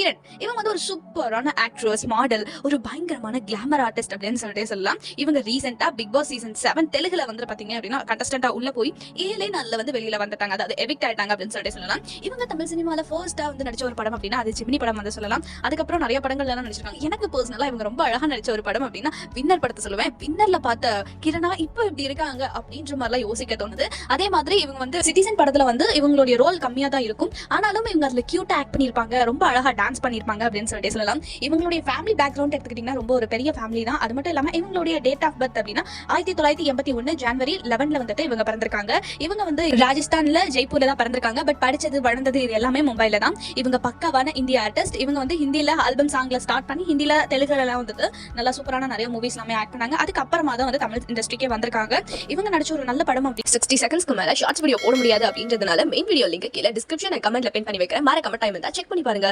கிரண் இவங்க வந்து ஒரு சூப்பரான ஆக்ட்ரஸ் மாடல் ஒரு பயங்கரமான கிளாமர் ஆர்டிஸ்ட் அப்படின்னு சொல்லிட்டே சொல்லலாம். இவங்க ரீசெண்டா பிக் பாஸ் சீசன் செவன் தெலுங்குல வந்து பாத்தீங்க அப்படின்னா கண்டஸ்டண்டா உள்ள போய் ஏழே நாள்ல வந்து வெளியில வந்துட்டாங்க. அதாவது எவிக்ட் ஆயிட்டாங்க அப்படின்னு சொல்லிட்டு சொல்லலாம். இவங்க தமிழ் சினிமால ஃபர்ஸ்டா வந்து நடிச்ச ஒரு படம் அப்படின்னா அது ஜிமினி படம் வந்து சொல்லலாம். அதுக்கப்புறம் நிறைய படங்கள் எல்லாம் நடிச்சிருக்காங்க. எனக்கு பர்சனலா இவங்க ரொம்ப அழகா நடிச்ச ஒரு படம் அப்படின்னா வின்னர் படத்தை சொல்லுவேன். வின்னர்ல பார்த்த கிரணா இப்போ இப்படி இருக்காங்க அப்படின்ற மாதிரிலாம் யோசிக்க தோணுது. அதே மாதிரி இவங்க வந்து சிட்டிசன் படத்துல வந்து இவங்களுடைய ரோல் கம்மியா தான் இருக்கும். ஆனாலும் இவங்க அதுல கியூட்டா ஆக்ட் பண்ணிருப்பாங்க ரொம்ப அழகா டான்ஸ் பண்ணிருப்பாங்க அப்படின்னு சொல்லிட்டு சொல்லலாம். இவங்களுடைய ஃபேமிலி பேக்ரவுண்ட் எடுத்துக்கிட்டீங்கன்னா ரொம்ப ஒரு பெரிய ஃபேமிலி தான். அது மட்டும் இல்லாம இவங்களுடைய டேட் ஆஃப் பர்த் அப்படின்னா ஆயிரத்தி தொள்ளாயிரத்தி எண்பத்தி ஒன்னு ஜான்வரி லெவன்ல வந்துட்டு இவங்க பிறந்திருக்காங்க. இவங்க வந்து ராஜஸ்தான்ல ஜெய்ப்பூர்ல தான் பிறந்திருக்காங்க. பட் படிச்சது வளர்ந்தது இது எல்லாமே மும்பைல தான். இவங்க பக்காவான இந்திய ஆர்டிஸ்ட் இவங்க வந்து ஹிந்தில ஆல்பம் சாங்ல ஸ்டார்ட் பண்ணி ஹிந்தில தெலுங்குல எல்லாம் வந்துட்டு நல்லா சூப்பரான நிறைய மூவிஸ் எல்லாமே ஆக்ட் பண்ணாங்க. அதுக்கப்புறமா தான் வந்து தமிழ் இண்டஸ்ட்ரிக்கே வந்திருக்காங்க. இவங்க நடிச்ச ஒரு நல்ல படம் அப்படி. சிக்ஸ்டி செகண்ட்ஸ்க்கு மேல ஷார்ட்ஸ் வீடியோ போட முடியாது அப்படின்றதுனால மெயின் வீடியோ லிங்க் கீழே டிஸ்கிரிப்ஷன் கமெண்ட்ல பின் பண்ணி வைக்கிறேன். மறக்காம டைம் இருந்தா செக் பண்ணி பாருங்க.